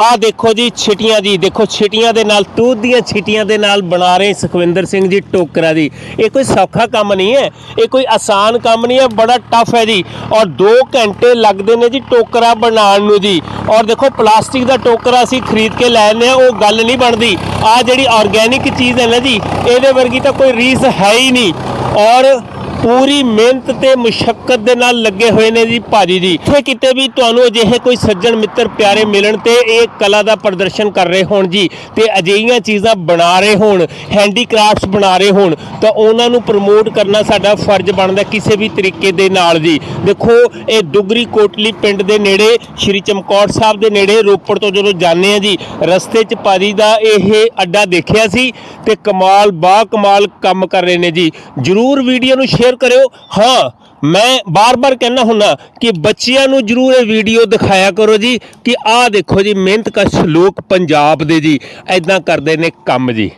ਆਹ ਦੇਖੋ ਜੀ ਛਿਟੀਆਂ ਦੀ, ਦੇਖੋ ਛਿਟੀਆਂ ਦੇ ਨਾਲ, ਤੂਤ ਦੀਆਂ ਛਿਟੀਆਂ ਦੇ ਨਾਲ ਬਣਾ ਰਹੇ ਸੁਖਵਿੰਦਰ ਸਿੰਘ ਜੀ ਟੋਕਰਾ ਦੀ। ਇਹ ਕੋਈ ਸੌਖਾ ਕੰਮ ਨਹੀਂ ਹੈ, ਇਹ ਕੋਈ ਆਸਾਨ ਕੰਮ ਨਹੀਂ ਹੈ, ਬੜਾ ਟਫ ਹੈ ਜੀ। ਔਰ 2 ਘੰਟੇ ਲੱਗਦੇ ਨੇ ਜੀ ਟੋਕਰਾ ਬਣਾਉਣ ਨੂੰ ਜੀ। ਔਰ ਦੇਖੋ ਪਲਾਸਟਿਕ ਦਾ ਟੋਕਰਾ ਅਸੀਂ ਖਰੀਦ ਕੇ ਲੈ ਆਉਂਦੇ ਆ ਉਹ ਗੱਲ ਨਹੀਂ ਬਣਦੀ। ਆ ਜਿਹੜੀ ਆਰਗੇਨਿਕ ਚੀਜ਼ ਹੈ ਨਾ ਜੀ, ਇਹਦੇ ਵਰਗੀ ਤਾਂ ਕੋਈ ਰੀਸ ਹੈ ਹੀ ਨਹੀਂ। ਔਰ ਪੂਰੀ ਮਿਹਨਤ ਤੇ ਮੁਸ਼ਕਲ ਦੇ ਨਾਲ ਲੱਗੇ ਹੋਏ ਨੇ ਜੀ ਭਾਜੀ ਜੀ। ਇੱਥੇ ਕਿਤੇ ਵੀ ਤੁਹਾਨੂੰ ਅਜਿਹੇ ਕੋਈ ਸੱਜਣ ਮਿੱਤਰ ਪਿਆਰੇ ਮਿਲਣ ਤੇ ਇਹ ਕਲਾ ਦਾ ਪ੍ਰਦਰਸ਼ਨ ਕਰ ਰਹੇ ਹੋਣ ਜੀ ਤੇ ਅਜਿਹੀਆਂ ਚੀਜ਼ਾਂ ਬਣਾ ਰਹੇ ਹੋਣ ਹੈਂਡੀਕ੍ਰਾਫਟਸ ਬਣਾ ਰਹੇ ਹੋਣ, ਤਾਂ ਉਹਨਾਂ ਨੂੰ ਪ੍ਰਮੋਟ ਕਰਨਾ ਸਾਡਾ ਫਰਜ਼ ਬਣਦਾ ਕਿਸੇ ਵੀ ਤਰੀਕੇ ਦੇ ਨਾਲ ਜੀ। ਦੇਖੋ, ਇਹ ਦੁਗਰੀ ਕੋਟਲੀ ਪਿੰਡ ਦੇ ਨੇੜੇ, ਸ਼੍ਰੀ ਚਮਕੌਰ ਸਾਹਿਬ ਦੇ ਨੇੜੇ ਰੋਪੜ ਤੋਂ ਜਦੋਂ ਜਾਂਦੇ ਆ ਜੀ, ਰਸਤੇ 'ਚ ਭਾਜੀ ਦਾ ਇਹ ਅੱਡਾ ਦੇਖਿਆ ਸੀ ਤੇ ਕਮਾਲ ਬਾ ਕਮਾਲ ਕੰਮ ਕਰ ਰਹੇ ਨੇ ਜੀ। ਜਰੂਰ ਵੀਡੀਓ ਨੂੰ ਸ਼ੇਅਰ ਕਰਿਓ। ਹਾਂ, ਮੈਂ ਬਾਰ-ਬਾਰ ਕਹਿਣਾ ਹੁੰਦਾ ਕਿ ਬੱਚਿਆਂ ਨੂੰ ਜਰੂਰ ਇਹ ਵੀਡੀਓ ਦਿਖਾਇਆ ਕਰੋ ਜੀ ਕਿ ਆਹ ਦੇਖੋ ਜੀ ਮਿਹਨਤ ਕਸ਼ ਲੋਕ ਪੰਜਾਬ ਦੇ ਜੀ। ਐਦਾਂ ਕਰਦੇ ਨੇ ਕੰਮ ਜੀ।